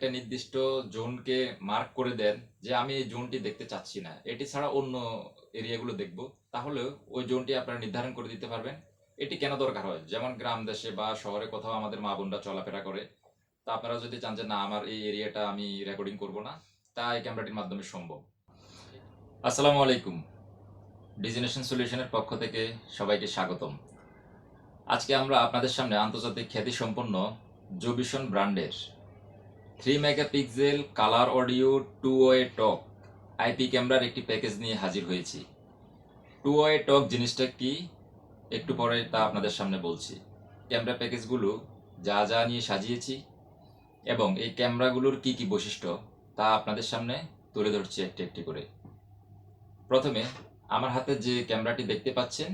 একটা নির্দিষ্ট জোনকে মার্ক করে দেন যে আমি এই জোনটি দেখতে চাচ্ছি না। এটি ছাড়া অন্য এরিয়াগুলো দেখব। তাহলে ওই জোনটি আপনারা নির্ধারণ করে দিতে পারবেন। এটি কেন দরকার হয়? যেমন গ্রাম, দেশে বা শহরে কোথাও আমাদের মা বোনরা চলাফেরা করে। তা আপনারা যদি চান যে না, আমার এই এরিয়াটা আমি রেকর্ডিং করব না, তা এই ক্যামেরাটির মাধ্যমে সম্ভব। আসসালামু আলাইকুম। ডিজিনেশন সলিউশনের পক্ষ থেকে সবাইকে স্বাগতম। আজকে আমরা আপনাদের সামনে আন্তর্জাতিক খ্যাতিসম্পন্ন জোবিশন ব্র্যান্ডের three megapixel colour audio two way talk IP ক্যামেরার একটি প্যাকেজ নিয়ে হাজির হয়েছি। টু ওয়ে টক জিনিসটা কি? একটু পরে তা আপনাদের সামনে বলছি। ক্যামেরা প্যাকেজগুলো যা যা নিয়ে সাজিয়েছি এবং এই ক্যামেরাগুলোর কি কি বৈশিষ্ট্য তা আপনাদের সামনে তুলে ধরছি একটি একটি করে। প্রথমে, আমার হাতে যে ক্যামেরাটি দেখতে পাচ্ছেন,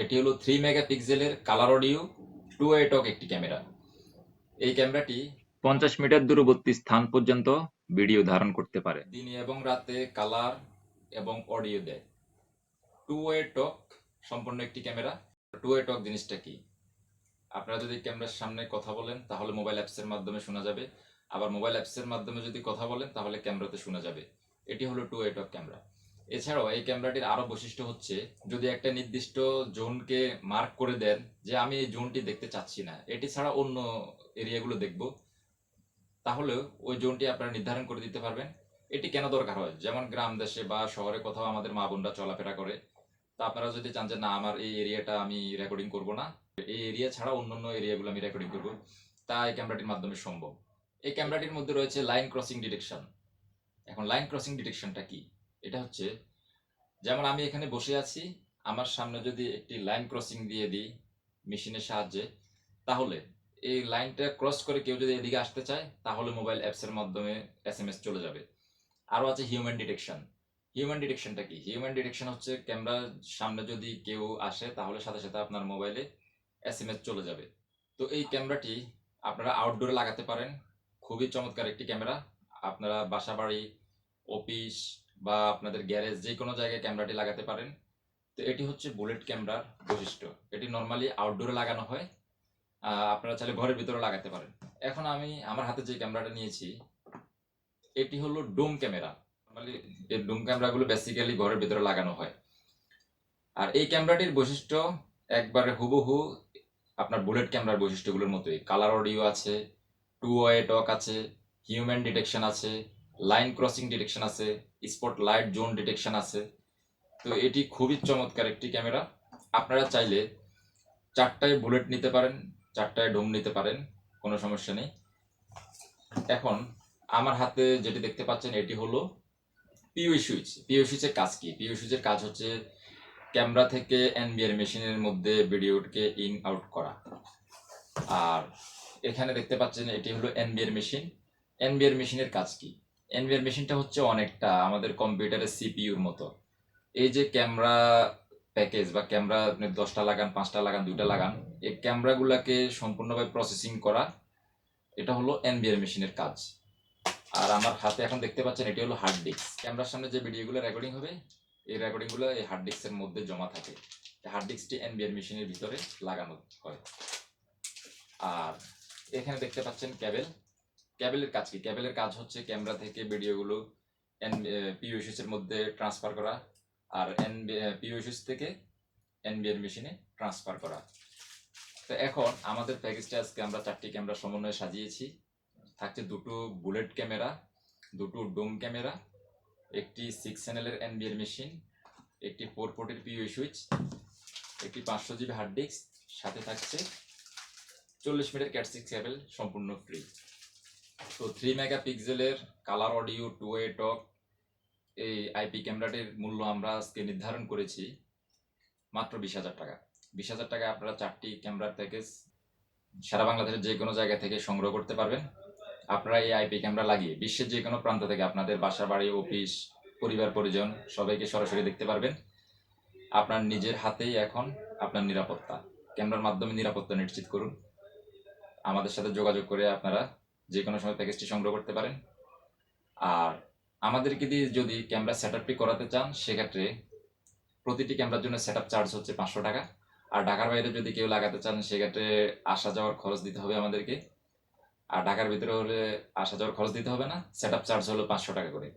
এটি হলো থ্রি মেগাপিক্সেলের colour audio two way talk একটি ক্যামেরা এই ক্যামেরাটি পঞ্চাশ মিটার দূরবর্তী স্থান পর্যন্ত ভিডিও ধারণ করতে পারে। দিনে এবং রাতে কালার এবং অডিও দেয়। টু ওয়ে টক সম্পূর্ণ একটি ক্যামেরা। টু ওয়ে টক জিনিসটা কি? আপনারা যদি ক্যামেরার সামনে কথা বলেন, তাহলে মোবাইল অ্যাপসের মাধ্যমে শোনা যাবে। আবার মোবাইল অ্যাপসের মাধ্যমে যদি কথা বলেন, তাহলে ক্যামেরাতে শোনা যাবে। এটি হলো টু ওয়ে টক ক্যামেরা। এছাড়াও এই ক্যামেরাটির আরও বৈশিষ্ট্য হচ্ছে, যদি একটা নির্দিষ্ট জোনকে মার্ক করে দেন, যে আমি এই জোনটি দেখতে চাচ্ছি না, এটি ছাড়া অন্য এরিয়াগুলো দেখব। তাহলে ওই জোনটি আপনারা নির্ধারণ করে দিতে পারবেন। এটি কেন দরকার হয়? যেমন গ্রাম দেশে বা শহরে কোথাও আমাদের মা বোনরা চলাফেরা করে। তা আপনারা যদি চান যে না, আমার এই এরিয়াটা আমি রেকর্ডিং করব না, এই এরিয়া ছাড়া অন্য অন্য এরিয়াগুলো আমি রেকর্ডিং করব, তা এই ক্যামেরাটির মাধ্যমে সম্ভব। এই ক্যামেরাটির মধ্যে রয়েছে লাইন ক্রসিং ডিটেকশন এখন লাইন ক্রসিং ডিটেকশনটা কি? এটা হচ্ছে, যেমন আমি এখানে বসে আছি, আমার সামনে যদি একটি লাইন ক্রসিং দিয়ে দিই মেশিনের সাহায্যে, তাহলে এই লাইনটা ক্রস করে কেউ যদি এদিকে আসতে চায়, তাহলে মোবাইল অ্যাপসের মাধ্যমে এস এম এস চলে যাবে। আরও আছে হিউম্যান ডিটেকশন হিউম্যান ডিটেকশনটা কি? হিউম্যান ডিটেকশন হচ্ছে ক্যামেরার সামনে যদি কেউ আসে, তাহলে সাথে সাথে আপনার মোবাইলে এস এম এস চলে যাবে। তো এই ক্যামেরাটি আপনারা আউটডোরে লাগাতে পারেন। খুবই চমৎকার একটি ক্যামেরা আপনারা বাসা বাড়ি অফিস বা আপনাদের গ্যারেজ যে কোনো জায়গায় ক্যামেরাটি লাগাতে পারেন। তো এটি হচ্ছে বুলেট ক্যামেরার বৈশিষ্ট্য। এটি নর্মালি আউটডোরে লাগানো হয়। আপনারা চাইলে ঘরের ভিতরে লাগাতে পারেন। এখন আমি আমার হাতে যে ক্যামেরাটা নিয়েছি, এটি হলো ডোম ক্যামেরা। নর্মালি এই ডোম ক্যামেরাগুলো বেসিক্যালি ঘরের ভিতরে লাগানো হয়। আর এই ক্যামেরাটির বৈশিষ্ট্য, একবারে হুবহু আপনার বুলেট ক্যামেরার বৈশিষ্ট্যগুলোর মতোই। কালার অডিও আছে টু ওয়ে টক আছে হিউম্যান ডিটেকশন আছে লাইন ক্রসিং ডিটেকশন আছে স্পট লাইট জোন ডিটেকশন আছে। তো এটি খুবই চমৎকার একটি ক্যামেরা। আপনারা চাইলে চারটায় বুলেট নিতে পারেন। চারটায় ডোম নিতে পারেন, কোনো সমস্যা নেই। এখন আমার হাতে যেটি দেখতে পাচ্ছেন, এটি হলো পিও সুইচ পিও সুইচের কাজ কি? পিও সুইচের কাজ হচ্ছে ক্যামেরা থেকে এনবিআর মেশিনের মধ্যে ভিডিওকে ইন আউট করা। আর এখানে দেখতে পাচ্ছেন, এটি হলো এনবিআর মেশিন। এনবিআর মেশিনের কাজ কি? এনবিআর মেশিনটা হচ্ছে অনেকটা আমাদের কম্পিউটারের সিপিইউর মতো। এই যে ক্যামেরা প্যাকেজ বা ক্যামেরা আপনি দশটা লাগান, পাঁচটা লাগান, দুইটা লাগান, এই ক্যামেরাগুলোকে সম্পূর্ণভাবে প্রসেসিং করা, এটা হলো এনবিআর মেশিনের কাজ। আর আমার হাতে এখন দেখতে পাচ্ছেন, এটি হলো হার্ড ডিস্ক ক্যামেরার সামনে যে ভিডিওগুলো রেকর্ডিং হবে, এই রেকর্ডিংগুলো এই হার্ড ডিস্কের মধ্যে জমা থাকে। হার্ড ডিস্কটি এনবিআর মেশিনের ভিতরে লাগানো হয়। আর এখানে দেখতে পাচ্ছেন ক্যাবেল ক্যাবেলের কাজ কি? ক্যাবেলের কাজ হচ্ছে ক্যামেরা থেকে ভিডিওগুলো এন এর মধ্যে ট্রান্সফার করা। আর এন পিওসিস থেকে এনবিআর মেশিনে ট্রান্সফার করা। তো এখন আমাদের প্যাকেজটা আজকে আমরা চারটি ক্যামেরা সমন্বয়ে সাজিয়েছি। থাকছে দুটো বুলেট ক্যামেরা দুটো ডোম ক্যামেরা একটি সিক্স চ্যানেলের এনবিআর মেশিন একটি ফোর পোর্টের পিও সুইচ একটি পাঁচশো জিবি হার্ড ডিস্ক সাথে থাকছে চল্লিশ মিটার ক্যাট সিক্স কেবল সম্পূর্ণ ফ্রি তো থ্রি মেগা পিক্সেলের colour audio two a talk এই আইপি ক্যামেরাটির মূল্য আমরা আজকে নির্ধারণ করেছি মাত্র বিশ হাজার টাকা। বিশ হাজার টাকা আপনারা চারটি ক্যামেরার প্যাকেজ সারা বাংলাদেশের যে কোনো জায়গা থেকে সংগ্রহ করতে পারবেন। আপনারা এই আইপি ক্যামেরা লাগিয়ে বিশ্বের যে কোনো প্রান্ত থেকে আপনাদের বাসা, বাড়ি, অফিস, পরিবার, পরিজন সবাইকে সরাসরি দেখতে পারবেন। আপনার নিজের হাতেই এখন আপনার নিরাপত্তা। ক্যামেরার মাধ্যমে নিরাপত্তা নিশ্চিত করুন। আমাদের সাথে যোগাযোগ করে আপনারা যে কোনো সময় প্যাকেজটি সংগ্রহ করতে পারেন। আর আমাদেরকে দিয়ে যদি ক্যামেরা সেট আপটি করাতে চান, সেক্ষেত্রে প্রতিটি ক্যামেরার জন্য সেট আপ চার্জ হচ্ছে পাঁচশো টাকা। আর ঢাকার বাইরে যদি কেউ লাগাতে চান, সেক্ষেত্রে আসা যাওয়ার খরচ দিতে হবে আমাদেরকে। আর ঢাকার ভিতরে হলে আসা যাওয়ার খরচ দিতে হবে না সেট আপ চার্জ হলো পাঁচশো টাকা করে।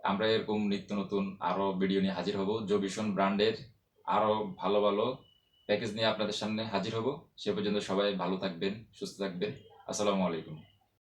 আমরা এরকম নিত্য নতুন আরও ভিডিও নিয়ে হাজির হব। জবিশন ব্র্যান্ডের আরও ভালো ভালো প্যাকেজ নিয়ে আপনাদের সামনে হাজির হব। সে পর্যন্ত সবাই ভালো থাকবেন, সুস্থ থাকবেন। আসসালামু আলাইকুম।